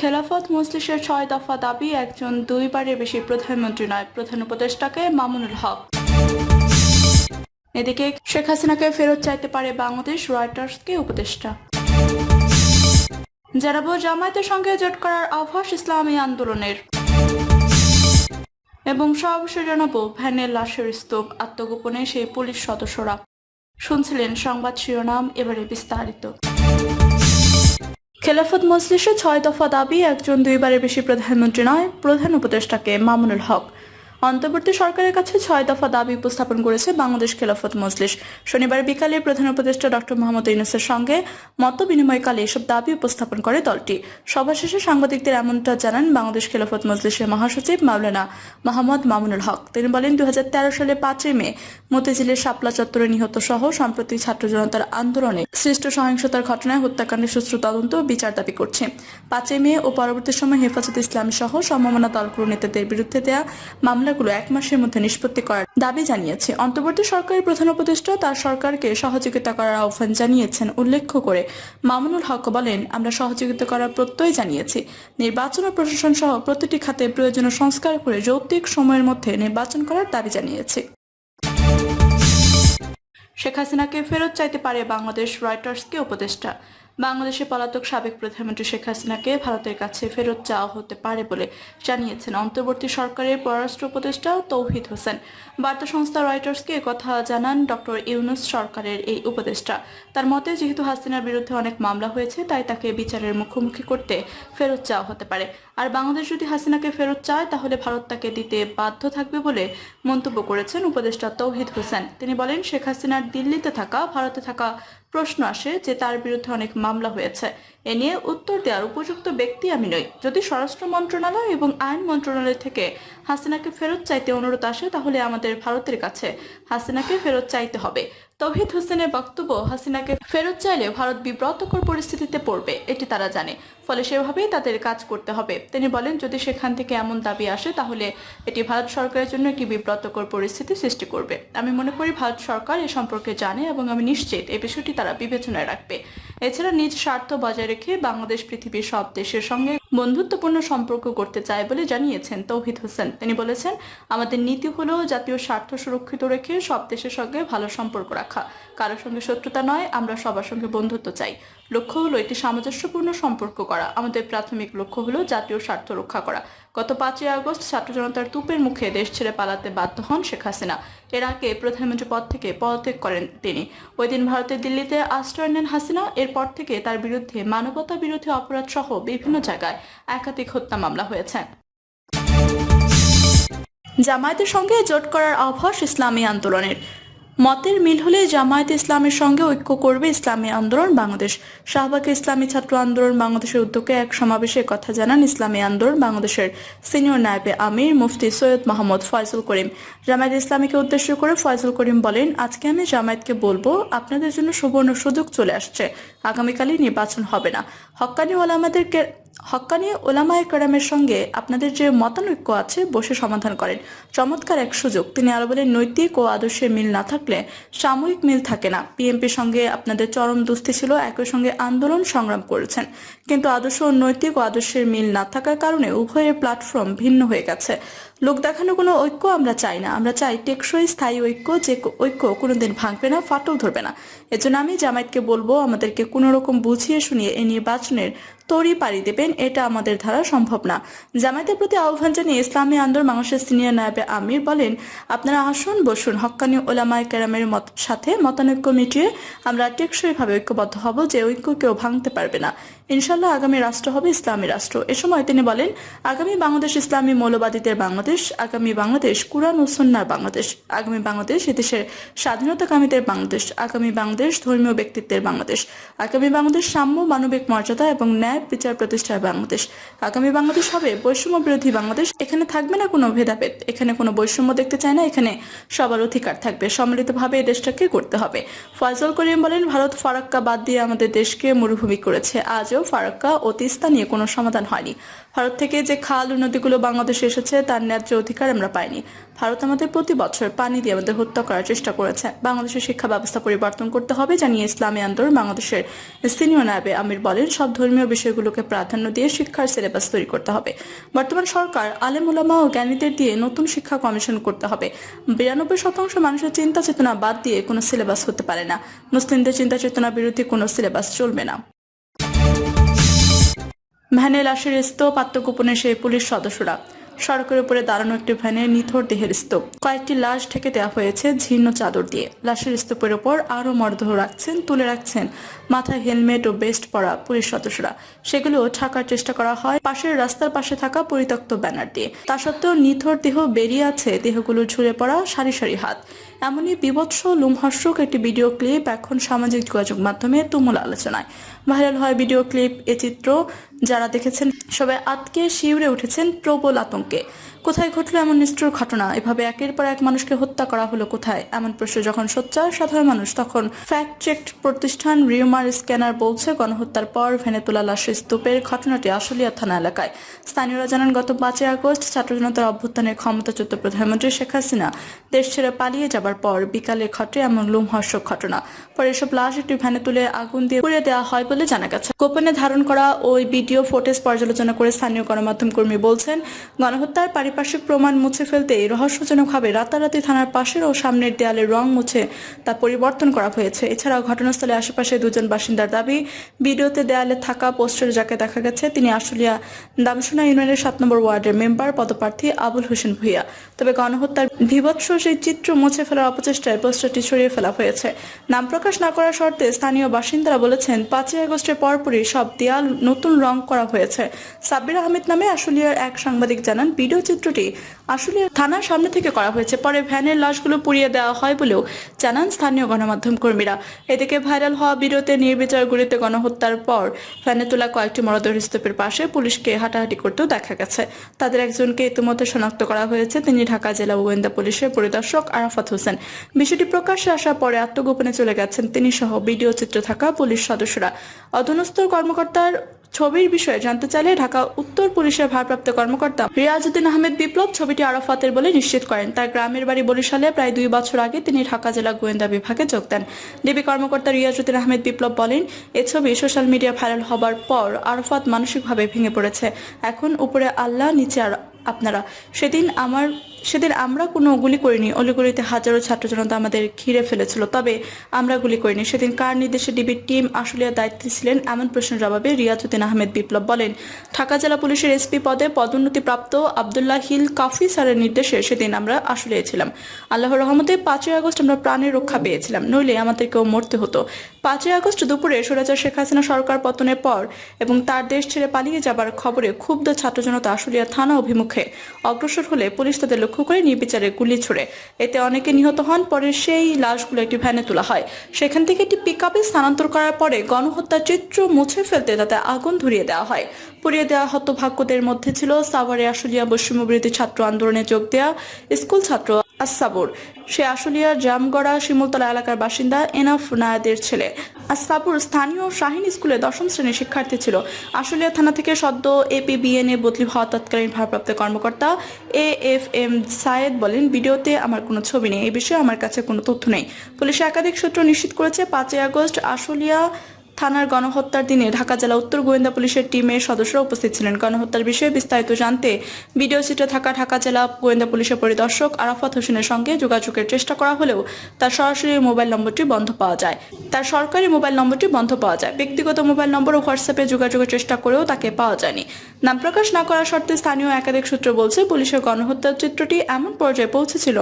খেলাফত মজলিসের ছয় দফা দাবি একজন দুইবারের বেশি প্রধানমন্ত্রী নয়, প্রধান উপদেষ্টাকে মামুনুল হক। এদিকে শেখ হাসিনাকে ফেরত চাইতে পারে বাংলাদেশ রয়টার্সকে উপদেষ্টা। জানাব, জামায়াতের সঙ্গে জোট করার আভাস ইসলামী আন্দোলনের। এবং সর্বশেষ জানাব, ভ্যানের লাশের স্তূপ, আত্মগোপনে সেই পুলিশ সদস্যরা। শুনছিলেন সংবাদ শিরোনাম, এবারে বিস্তারিত। খেলাফত মজলিসে ছয় দফা দাবি একজন দুইবারের বেশি প্রধানমন্ত্রী নয় প্রধান উপদেষ্টাকে মামুনুল হক। অন্তর্বর্তী সরকারের কাছে ছয় দফা দাবি উপস্থাপন করেছে বাংলাদেশ খেলাফত মজলিস। শনিবার বিকালে প্রধান উপদেষ্টা ডক্টর মোহাম্মদ ইউনুসের সঙ্গে মত বিনিময়কালে এসব দাবি উপস্থাপন করে দলটি। সভা শেষে সাংবাদিকদের এমনটা জানান বাংলাদেশ খেলাফত মজলিসের মহাসচিব মাওলানা মোহাম্মদ মামুনুল হক। তিনি বলেন দু সালে পাঁচই মে মতিঝিলের শাপলা চত্বরে নিহত সহ সম্প্রতি ছাত্র জনতার আন্দোলনে সৃষ্ট সহিংসতার ঘটনায় হত্যাকাণ্ডের সুষ্ঠু তদন্ত বিচার দাবি করছে। পাঁচই মে ও পরবর্তী সময় হেফাজত ইসলাম সহ সম্ভাবনা দলগুলো নেতাদের বিরুদ্ধে দেয়া মামলাগুলো এক মাসের মধ্যে নিষ্পত্তি করার দাবি জানিয়েছে। অন্তর্বর্তী সরকারের প্রধান উপদেষ্টা তার সরকারকে সহযোগিতা করার আহ্বান জানিয়েছেন। উল্লেখ করে, মামুনুল হক বলেন, আমরা সহযোগিতা করার প্রত্যয় জানিয়েছি। নির্বাচন ও প্রশাসন সহ প্রতিটি খাতে প্রয়োজনীয় সংস্কার করে যৌক্তিক সময়ের মধ্যে নির্বাচন করার দাবি জানিয়েছে। শেখ হাসিনাকে ফেরত চাইতে পারে বাংলাদেশ রয়টার্সকে উপদেষ্টা। বাংলাদেশের পলাতক সাবেক প্রধানমন্ত্রী শেখ হাসিনাকে ভারতের কাছে ফেরত চাওয়া হতে পারে বলে জানিয়েছেন অন্তর্বর্তী সরকারের পররাষ্ট্র উপদেষ্টা তৌহিদ হোসেন। বার্তা সংস্থা রয়টার্সকে কথা জানান ডক্টর ইউনুস সরকারের এই উপদেষ্টা। তার মতে, যেহেতু হাসিনার বিরুদ্ধে অনেক মামলা হয়েছে, তাই তাকে বিচারের মুখোমুখি করতে ফেরত চাওয়া হতে পারে। আর বাংলাদেশ যদি হাসিনাকে ফেরত চায়, তাহলে ভারত তাকে দিতে বাধ্য থাকবে বলে মন্তব্য করেছেন উপদেষ্টা তৌহিদ হোসেন। তিনি বলেন, শেখ হাসিনার দিল্লিতে থাকা, ভারতে থাকা প্রশ্ন আসে যে তার বিরুদ্ধে অনেক মামলা হয়েছে। এ নিয়ে উত্তর দেওয়ার উপযুক্ত ব্যক্তি আমি নই। যদি স্বরাষ্ট্র মন্ত্রণালয় এবং আইন মন্ত্রণালয় থেকে হাসিনাকে ফেরত চাইতে অনুরোধ আসে, তাহলে আমাদের ভারতের কাছে হাসিনাকে ফেরত চাইতে হবে। তৌহিদ হোসেনের বক্তব্য হাসিনাকে ফেরত চাইলে ভারত বিব্রতকর পরিস্থিতিতে পড়বে, এটি তারা জানে। ফলে সেভাবেই তাদের কাজ করতে হবে। তিনি বলেন, যদি সেখান থেকে এমন দাবি আসে, তাহলে এটি ভারত সরকারের জন্য একটি বিব্রতকর পরিস্থিতি সৃষ্টি করবে। আমি মনে করি, ভারত সরকার এ সম্পর্কে জানে এবং আমি নিশ্চিত এই বিষয়টি তারা বিবেচনায় রাখবে। এছাড়া নিজ স্বার্থ বজায় রেখে বাংলাদেশ পৃথিবীর সব দেশের সঙ্গে বন্ধুত্বপূর্ণ সম্পর্ক করতে চায় বলে জানিয়েছেন তৌহিদ হোসেন। তিনি বলেছেন, আমাদের নীতি হলো জাতীয় স্বার্থ সুরক্ষিত রেখে সব দেশের সঙ্গে ভালো সম্পর্ক রাখা। কারোর সঙ্গে শত্রুতা নয়, আমরা সবার সঙ্গে বন্ধুত্ব চাই। লক্ষ্য হলো একটি সামঞ্জস্যপূর্ণ সম্পর্ক করা আমাদের প্রাথমিক লক্ষ্য হলো জাতীয় স্বার্থ রক্ষা করা। গত পাঁচই আগস্ট ছাত্র জনতার তুপের মুখে দেশ ছেড়ে পালাতে বাধ্য হন শেখ হাসিনা। এর আগে প্রধানমন্ত্রী পদ থেকে পদত্যাগ করেন তিনি। ওই দিন ভারতের দিল্লিতে আশ্রয় নেন হাসিনা। এরপর থেকে তার বিরুদ্ধে মানবতা বিরোধী অপরাধ সহ বিভিন্ন জায়গায় একাধিক হত্যা মামলা হয়েছে। জামায়াতের সঙ্গে জোট করার আভাস ইসলামী আন্দোলনের। মতের মিল হলে জামায়াত ইসলামের সঙ্গে ঐক্য করবে ইসলামী আন্দোলন বাংলাদেশ। শাহবাগে ইসলামী ছাত্র আন্দোলন বাংলাদেশের উদ্যোগে এক সমাবেশে কথা জানান ইসলামী আন্দোলন বাংলাদেশের সিনিয়র নায়েবে আমির মুফতি সৈয়দ মোহাম্মদ ফয়জুল করিম। জামায়াত ইসলামীকে উদ্দেশ্য করে ফয়জুল করিম বলেন, আজকে আমি জামায়াতকে বলব, আপনাদের জন্য সুবর্ণ সুযোগ চলে আসছে। আগামীকালই নির্বাচন হবে না। হক্কানি ওলামাদেরকে হক্কানি ওলামায় কেরামের সঙ্গে আপনাদের যে মতানৈক্য আছে বসে সমাধান করেন। চমৎকার এক সুযোগ। তিনি আরও বলেন, নৈতিক ও আদর্শে মিল না থাকলে সাময়িক মিল থাকে না। পিএমপির সঙ্গে আপনাদের চরম দুস্থি ছিল, একই সঙ্গে আন্দোলন সংগ্রাম করেছেন। কিন্তু আদর্শ ও নৈতিক ও আদর্শের মিল না থাকার কারণে উভয়ের প্ল্যাটফর্ম ভিন্ন হয়ে গেছে। লোক দেখানো কোনো ঐক্য আমরা চাই না। আমরা চাই টেকসই স্থায়ী ঐক্য যে ঐক্য কোনোদিন ভাঙবে না, ফাটল ধরবে না। এজন্য আমি জামায়াতকে বলব, আমাদেরকে কোনো রকম বুঝিয়ে শুনিয়ে এই নির্বাচনের তরি পাড়ি দেবেন। এটা আমাদের দ্বারা সম্ভব না। জামায়াতের প্রতি আহ্বান জানিয়ে ইসলামী আন্দোলন বাংলাদেশের সিনিয়র নায়বে আমির বলেন, আপনারা আসুন, বসুন। হক্কানি ওলামায় কেরামের মত সাথে মতানৈক্য মিটিয়ে আমরা টেকসইভাবে ঐক্যবদ্ধ হব যে ঐক্য কেউ ভাঙতে পারবে না। ইনশাল্লাহ আগামী রাষ্ট্র হবে ইসলামী রাষ্ট্র। এ সময় তিনি বলেন, আগামী বাংলাদেশ ইসলামী মৌলবাদীদের বাংলাদেশ, আগামী বাংলাদেশ কুরআন ও সন্ন্যার বাংলাদেশ, আগামী বাংলাদেশ এদেশের স্বাধীনতাকামীদের বাংলাদেশ, আগামী বাংলাদেশ ধর্মীয় ব্যক্তিত্বের বাংলাদেশ, আগামী বাংলাদেশ সাম্য মানবিক মর্যাদা এবং ন্যায় বিচার প্রতিষ্ঠার বাংলাদেশ, আগামী বাংলাদেশ হবে বৈষম্য বিরোধী বাংলাদেশ, এখানে থাকবে না কোনো ভেদাভেদ, এখানে কোনো বৈষম্য দেখতে চায় না, এখানে সবার অধিকার থাকবে, সম্মিলিতভাবে এই দেশটাকে করতে হবে। ফয়জল করিম বলেন, ভারত ফারাক্কা বাদ দিয়ে আমাদের দেশকে মরুভূমি করেছে, আজও ফারাক্কা ও তিস্তা নিয়ে কোনো সমাধান হয়নি। ভারত থেকে যে খাল ও নদীগুলো বাংলাদেশে এসেছে, তার ন্যায্য অধিকার আমরা পাইনি। ভারত আমাদের প্রতি বছর পানি দিয়ে আমাদের হত্যা করার চেষ্টা করেছে। বাংলাদেশের শিক্ষা ব্যবস্থা পরিবর্তন করতে হবে, জানিয়ে ইসলামী আন্দোলন বাংলাদেশের সিনিয়র নায়বে আমির বলেন, সব ধর্মীয় বিষয়গুলোকে প্রাধান্য দিয়ে শিক্ষার সিলেবাস তৈরি করতে হবে। বর্তমান সরকার আলেম ওলামা ও জ্ঞানীদের দিয়ে নতুন শিক্ষা কমিশন করতে হবে। বিরানব্বই শতাংশ মানুষের চিন্তা চেতনা বাদ দিয়ে কোনো সিলেবাস হতে পারে না। মুসলিমদের চিন্তা চেতনা বিরোধী কোনো সিলেবাস চলবে না। ভ্যানে লাশের স্তূপ, আত্মগোপনে সেই পুলিশ সদস্যরা। সড়কের উপরে দাঁড়ানো একটি ভ্যানে নিথর দেহের স্তূপ। কয়েকটি লাশ ঢেকে দেওয়া হয়েছে ঝীর্ণ চাদর দিয়ে। লাশের স্তূপের উপর আরও মরদেহ রাখছেন, তুলে রাখছেন মাথায় হেলমেট ও বেস্ট পরা পুলিশ সদস্যরা। সেগুলো ঠাকার চেষ্টা করা হয় পাশের রাস্তার পাশে থাকা পরিত্যক্ত ব্যানার দিয়ে। তা সত্ত্বেও নিথর দেহ বেরিয়ে আছে, দেহগুলো ঝুলে পড়া সারি সারি হাত। এমনই বিভৎস, লুমহর্ষক একটি ভিডিও ক্লিপ এখন সামাজিক যোগাযোগ মাধ্যমে তুমুল আলোচনায়। ভাইরাল হয় ভিডিও ক্লিপ, এ চিত্র যারা দেখেছেন সবাই আতকে শিউরে উঠেছেন প্রবল আতঙ্কে। কোথায় ঘটলো এমন নিষ্ঠুর ঘটনা? এভাবে একের পর এক মানুষকে হত্যা করা হলো কোথায়? এমন প্রশ্ন যখন সোচ্চার সাধারণ মানুষ, তখন ফ্যাক্ট চেক প্রতিষ্ঠান রিউমার স্ক্যানার বলছে, গণহত্যার পর ভেনে তোলা লাশের স্তূপের ঘটনাটি আশুলিয়া থানা এলাকায়। স্থানীয়রা জানান, গত পাঁচই আগস্ট ছাত্র জনতার অভ্যুত্থানের ক্ষমতাচ্যুত প্রধানমন্ত্রী শেখ হাসিনা দেশ ছেড়ে পালিয়ে যাবার পর বিকালে ঘটে এমন লোমহর্ষক ঘটনা। পরে এসব লাশ একটি ভ্যানে তুলে আগুন দিয়ে পুড়িয়ে দেওয়া হয় বলে জানা গেছে। গোপনে ধারণ করা ওই ভিডিও ফুটেজ পর্যালোচনা করে স্থানীয় গণমাধ্যম কর্মী বলছেন, গণহত্যার পারিপার্শ্বিক প্রমাণ মুছে ফেলতে রহস্যজনকভাবে রাতারাতি থানার পাশের ও সামনের দেয়ালের রং মুছে তা পরিবর্তন করা হয়েছে। এছাড়াও ঘটনাস্থলে আশেপাশে দুজন বাসিন্দার দাবি ভিডিওতে দেয়ালে থাকা পোস্টারে যাকে দেখা গেছে, তিনি আশুলিয়া দামসোনা ইউনিয়নের সাত নম্বর ওয়ার্ডের মেম্বার, পদপ্রার্থী আবুল হোসেন ভুইয়া। তবে গণহত্যার বিভৎস সেই চিত্র মুছে ফেলার অপচেষ্টায় পোস্টারটি ছড়িয়ে ফেলা হয়েছে। নাম প্রকাশ না করার শর্তে স্থানীয় বাসিন্দারা বলেছেন, পাঁচই আগস্টের পরপরই সব দেয়াল নতুন রং করা হয়েছে। সাব্বির আহমেদ নামে আশুলিয়ার এক সাংবাদিক জানান ভিডিও চিত্রটি আশুলিয়া থানার সামনে থেকে করা হয়েছে। পরে ভ্যানের লাশগুলো পুড়িয়ে দেওয়া হয় বলেও জানান স্থানীয় গণমাধ্যম কর্মীরা। এদিকে ভাইরাল হওয়া ভিডিওতে নির্বিচার গুলিতে গণহত্যার পর ভ্যানে তোলা কয়েকটি মরদেহ স্তূপের পাশে পুলিশকে হাঁটাহাঁটি করতেও দেখা গেছে। তাদের একজনকে ইতিমধ্যে শনাক্ত করা হয়েছে। তিনি ঢাকা জেলা গোয়েন্দা পুলিশের পরিদর্শক আরাফাত হোসেন। বিষয়টি প্রকাশ্যে আসার পরে আত্মগোপনে চলে গেছেন তিনি সহ ভিডিও চিত্র থাকা পুলিশ সদস্যরা। অধনস্থ কর্মকর্তার ছবির বিষয়ে জানতে চাইলে ঢাকা উত্তর পুলিশের ভারপ্রাপ্ত কর্মকর্তা রিয়াজউদ্দিন আহমেদ বিপ্লব ছবিটি আরাফাতের বলে নিশ্চিত করেন। তার গ্রামের বাড়ি বরিশালে প্রায় দুই বছর আগে তিনি ঢাকা জেলা গোয়েন্দা বিভাগে যোগ দেন। ডিবি কর্মকর্তা রিয়াজউদ্দিন আহমেদ বিপ্লব বলেন, এ ছবি সোশ্যাল মিডিয়া ভাইরাল হবার পর আরাফাত মানসিকভাবে ভেঙে পড়েছে। এখন উপরে আল্লাহ, নিচে আর আপনারা। সেদিন আমার সেদিন আমরা কোনো গুলি করিনি। অলিগুলিতে হাজারো ছাত্র জনতা আমাদের ঘিরে ফেলেছিল। তবে আমরা গুলি করিনি। সেদিন কার নির্দেশে ডিবির টিম আসলিয়া দায়িত্বে ছিলেন এমন প্রশ্নের জবাবে রিয়াজউদ্দিন আহমেদ বিপ্লব বলেন, ঢাকা জেলা পুলিশের এসপি পদে পদোন্নতিপ্রাপ্ত আবদুল্লাহ হিল কাফি স্যারের নির্দেশে সেদিন আমরা আসলিয়া ছিলাম। আল্লাহর রহমতে পাঁচই আগস্ট আমরা প্রাণের রক্ষা পেয়েছিলাম। নইলে আমাদেরকেও মরতে হতো। পাঁচই আগস্ট দুপুরে সুরাচার শেখ হাসিনা সরকার পতনের পর এবং তার দেশ ছেড়ে পালিয়ে যাবার খবরে ক্ষুব্ধ ছাত্র জনতা আশুলিয়া থানা অভিমুখে অগ্রসর হলে পুলিশ তাদের লক্ষ্য করে নির্বিচারে গুলি ছুড়ে। এতে অনেকে নিহত হন, পরে সেই লাশগুলো একটি ভ্যানে তোলা হয়। সেখান থেকে একটি পিক স্থানান্তর করার পরে গণহত্যার চিত্র মুছে ফেলতে তাতে আগুন ধরিয়ে দেওয়া হয়। পুড়িয়ে দেওয়া হতভাগ্যদের মধ্যে ছিল সাভারে আশুলিয়া বৈষম্যবিরোধী ছাত্র আন্দোলনে যোগ দেওয়া স্কুল ছাত্র আসাবুর সে আশুলিয়ার জামগড়া শিমুলতলা এলাকার বাসিন্দা এনাফ নায়াদের ছেলে। আসাবুর স্থানীয় শাহিন স্কুলে দশম শ্রেণির শিক্ষার্থী ছিল। আশুলিয়া থানা থেকে সদ্য এপিবিএনএ বদলি হওয়া তৎকালীন ভারপ্রাপ্ত কর্মকর্তা এ এফ এম সায়েদ বলেন, ভিডিওতে আমার কোনো ছবি নেই। এই বিষয়ে আমার কাছে কোনো তথ্য নেই। পুলিশের একাধিক সূত্র নিশ্চিত করেছে, পাঁচই আগস্ট আশুলিয়া থানার গণহত্যার দিনে ঢাকা জেলা উত্তর গোয়েন্দা পুলিশের টিমের সদস্যরা উপস্থিত ছিলেন। গণহত্যার বিষয়ে বিস্তারিত জানতে ভিডিও চিত্রে থাকা ঢাকা জেলা গোয়েন্দা পুলিশের পরিদর্শক আরাফাত হোসেনের সঙ্গে যোগাযোগের চেষ্টা করা হলেও তার সরাসরি মোবাইল নম্বরটি বন্ধ পাওয়া যায়। তার সরকারি মোবাইল নম্বরটি বন্ধ পাওয়া যায়। ব্যক্তিগত মোবাইল নম্বর ও হোয়াটসঅ্যাপে যোগাযোগের চেষ্টা করেও তাকে পাওয়া যায়নি। নাম প্রকাশ না করার শর্তে স্থানীয় একাধিক সূত্র বলছে পুলিশের গণহত্যার চিত্রটি এমন পর্যায়ে পৌঁছেছিল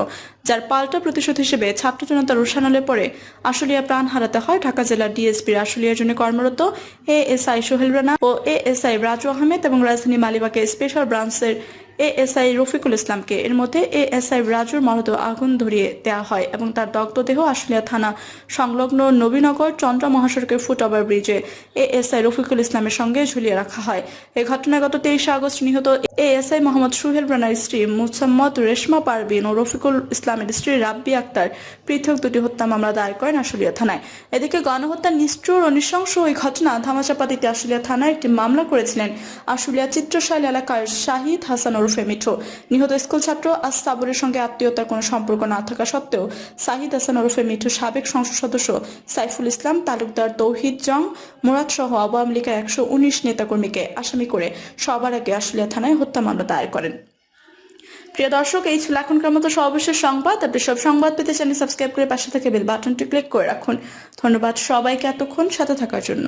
যার পাল্টা প্রতিশোধ হিসেবে ছাত্র জনতা রুশানলে পরে আশুলিয়া প্রাণ হারাতে হয় ঢাকা জেলার ডিএসপির আশুলিয়ার জন্য কর্মরত A S I Sohel Rana O A S I Raju Ahmed এবং রাজধানী মালিবাগে স্পেশাল ব্রাঞ্চের এএসআই রফিকুল ইসলামকে এর মধ্যে এএসআই রাজুর মরদেহ আগুন ধরিয়ে দেওয়া হয় এবং তার দগ্ধদেহ আশুলিয়া থানা সংলগ্ন নবীনগর চন্দ্র মহাসড়কের ফুট ওভার ব্রিজে এএসআই রফিকুল ইসলামের সঙ্গে ঝুলিয়ে রাখা হয়। এই ঘটনায় গত তেইশে আগস্ট নিহত এএসআই মোহাম্মদ সুহেল রানার স্ত্রী মুসাম্মদ রেশমা পারবিন ও রফিকুল ইসলামের স্ত্রী রাব্বি আক্তার পৃথক দুটি হত্যা মামলা দায়ের করেন আশুলিয়া থানায়। এদিকে গণহত্যা নিষ্ঠুর ও নৃশংস ওই ঘটনা ধামাচাপা দিতে আশুলিয়া থানায় একটি মামলা করেছিলেন আশুলিয়া চিত্রশাল এলাকার শাহিদ হাসান ওরফে মিঠু। নিহত স্কুল ছাত্র আজ সঙ্গে আত্মীয়তার কোনো সম্পর্ক না থাকা সত্ত্বেও সাহিদ হাসান ওরফে মিঠু সাবেক সংসদ সদস্য সাইফুল ইসলাম, তালুকদার তৌহিদ জং মুরাদ সহ আওয়ামী লীগের একশো উনিশ নেতাকর্মীকে আসামি করে সবার আগে আশুলিয়া থানায় হত্যা মামলা দায়ের করেন। প্রিয় দর্শক, এই ছিল এখনকার মতো সর্বশেষ সংবাদ। আপনি সব সংবাদ পেতে চ্যানেল সাবস্ক্রাইব করে পাশে থেকে বেল বাটনটি ক্লিক করে রাখুন। ধন্যবাদ সবাইকে এতক্ষণ সাথে থাকার জন্য।